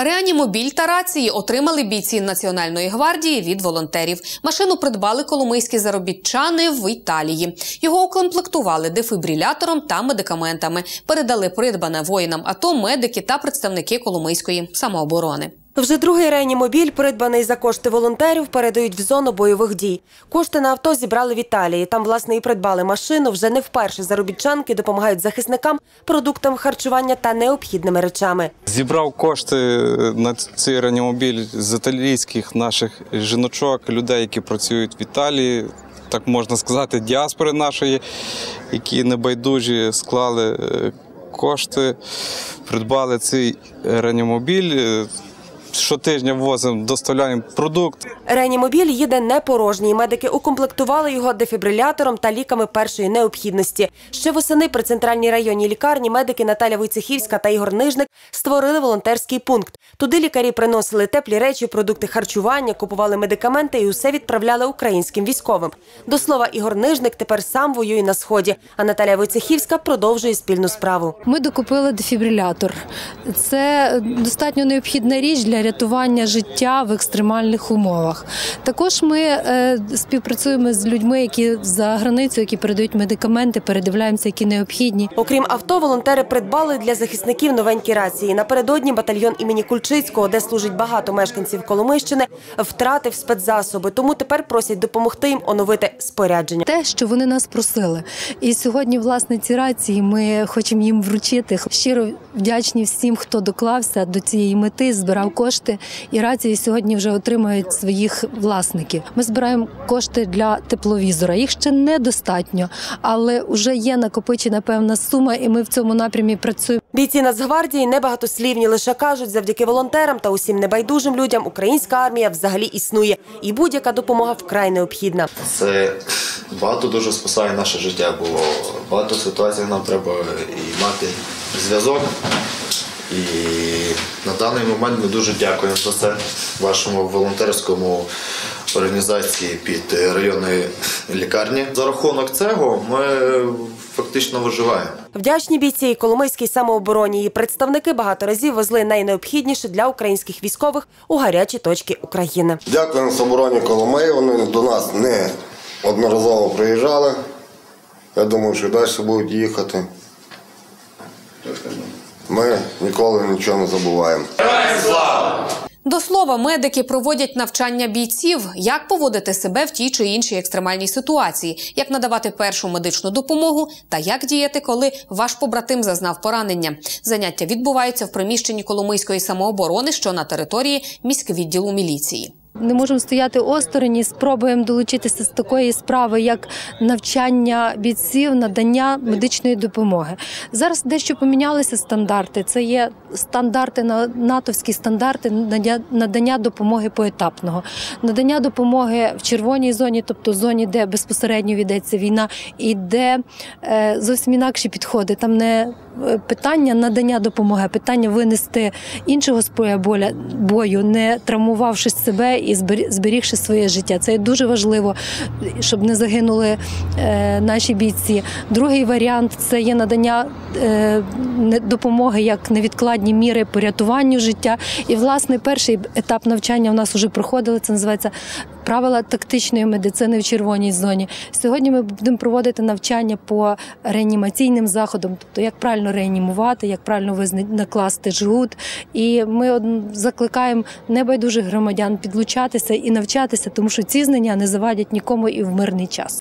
Реанімобіль та рації отримали бійці Національної гвардії від волонтерів. Машину придбали коломийські заробітчани в Італії. Його укомплектували дефібрилятором та медикаментами. Передали придбане воїнам АТО медики та представники коломийської самооборони. Вже другий реанімобіль, придбаний за кошти волонтерів, передають в зону бойових дій. Кошти на авто зібрали в Італії. Там, власне, і придбали машину. Вже не вперше заробітчанки допомагають захисникам продуктам харчування та необхідними речами. Зібрав кошти на цей реанімобіль з італійських наших жіночок, людей, які працюють в Італії. Так можна сказати, діаспори нашої, які небайдужі склали е, кошти, придбали цей реанімобіль. Щотижня возимо, доставляємо продукт. Реанімобіль їде не порожній. Медики укомплектували його дефібрилятором та ліками першої необхідності. Ще восени при центральній районній лікарні медики Наталя Войцехівська та Ігор Нижник створили волонтерський пункт. Туди лікарі приносили теплі речі, продукти харчування, купували медикаменти і усе відправляли українським військовим. До слова, Ігор Нижник тепер сам воює на сході. А Наталя Войцехівська продовжує спільну справу. Ми докупили дефібрилятор. Це достатньо необхідна річ для рятування життя в екстремальних умовах. Також ми е, співпрацюємо з людьми, які за границею, які передають медикаменти, передивляємося, які необхідні. Окрім авто, волонтери придбали для захисників новенькі рації. Напередодні батальйон імені Кульчицького, де служить багато мешканців Коломийщини, втратив спецзасоби. Тому тепер просять допомогти їм оновити спорядження. Те, що вони нас просили, і сьогодні, власне, ці рації ми хочемо їм вручити. Щиро вдячні всім, хто доклався до цієї мети, збирав кошти, і рації сьогодні вже отримують своїх власників. Ми збираємо кошти для тепловізора. Їх ще недостатньо, але вже є накопичена певна сума, і ми в цьому напрямі працюємо. Бійці Нацгвардії небагатослівні лише кажуть, завдяки волонтерам та усім небайдужим людям українська армія взагалі існує, і будь-яка допомога вкрай необхідна. Це багато дуже спасає наше життя. Було багато ситуацій нам треба і мати зв'язок. І на даний момент ми дуже дякуємо за це вашому волонтерському організації під районної лікарні. За рахунок цього ми фактично виживаємо. Вдячні бійці і Коломийській самообороні. Її представники багато разів везли найнеобхідніше для українських військових у гарячі точки України. Дякуємо самобороні Коломиї. Вони до нас не одноразово приїжджали. Я думаю, що далі будуть їхати. Ми ніколи нічого не забуваємо. До слова, медики проводять навчання бійців, як поводити себе в тій чи іншій екстремальній ситуації, як надавати першу медичну допомогу та як діяти, коли ваш побратим зазнав поранення. Заняття відбуваються в приміщенні Коломийської самооборони, що на території міськвідділу міліції. Не можемо стояти осторонь, і спробуємо долучитися з такої справи, як навчання бійців, надання медичної допомоги. Зараз дещо помінялися стандарти. Це є стандарти на натовські стандарти надання- допомоги поетапного, надання допомоги в червоній зоні, тобто зоні, де безпосередньо ведеться війна, і де е, зовсім інакші підходи. Там не е, питання надання допомоги, питання винести іншого з боля- бою, не травмувавши себе і збері- зберігши своє життя. Це дуже важливо, щоб не загинули е, наші бійці. Другий варіант це є надання е, допомоги як невідкладні міри по рятуванню життя. І власне перший етап навчання у нас вже проходили. Це називається правила тактичної медицини в червоній зоні. Сьогодні ми будемо проводити навчання по реанімаційним заходам, тобто як правильно реанімувати, як правильно визна- накласти жгут. І ми закликаємо небайдужих громадян підлучатися і навчатися, тому що ці знання не завадять нікому і в мирний час.